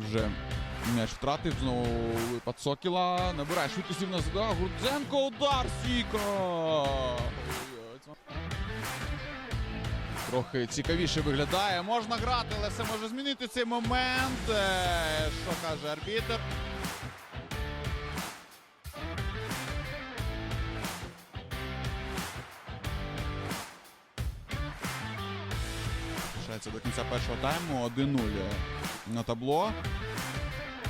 Вже м'яч втратив знову випад Сокіла. Набирає швидкості в нас да, Гудзенко, удар Сіко. Трохи цікавіше виглядає. Можна грати, але все може змінити цей момент. Е, Що каже арбітер? До кінця першого тайму 1-0 на табло.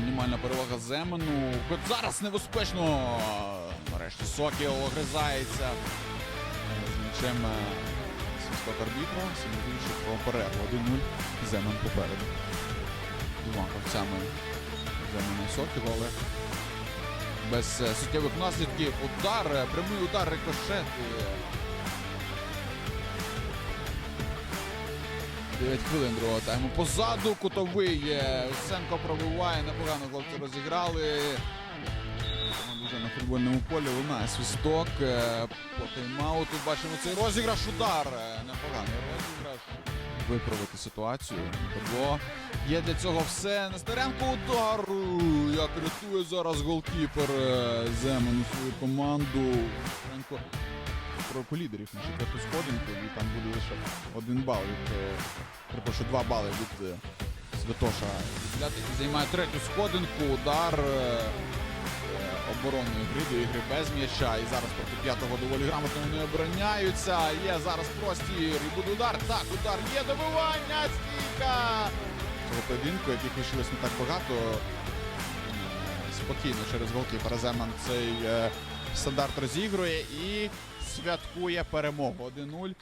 Мінімальна перевага Земану. Хоч зараз небезпечно. Нарешті Сокіл огризається. З м'ячем е, свисток арбітра. Символічно про перерву. 1-0. Земан попереду. Двома гравцями Земана і але без е, суттєвих наслідків. Удар, е, прямий удар, рикошет. 9 хвилин другого тайму. Позаду кутовий. є. Усенко пробиває, непогано хлопці розіграли. Вже на футбольному полі лунає свисток. Е, По тайм-ауту бачимо цей розіграш. Удар. Е, Непоганий розіграш. Виправити ситуацію. Табло. Є для цього все. Нестеренко удар. Як рятує зараз голкіпер е, Земан свою команду. Нестеренко по лідерів на четверту сходинку, і там буде лише один бал від е, перепрошую, два бали від е, Святоша. Займає третю сходинку, удар е, оборонної гри до ігри без м'яча. І зараз проти п'ятого доволі грамотно вони обороняються. Є зараз простір. І буде удар. Так, удар є добивання. Стійка. Цього поєдинку, яких лишилось не так багато. Спокійно через голкіпера Земан цей стандарт розігрує і святкує перемогу 1-0.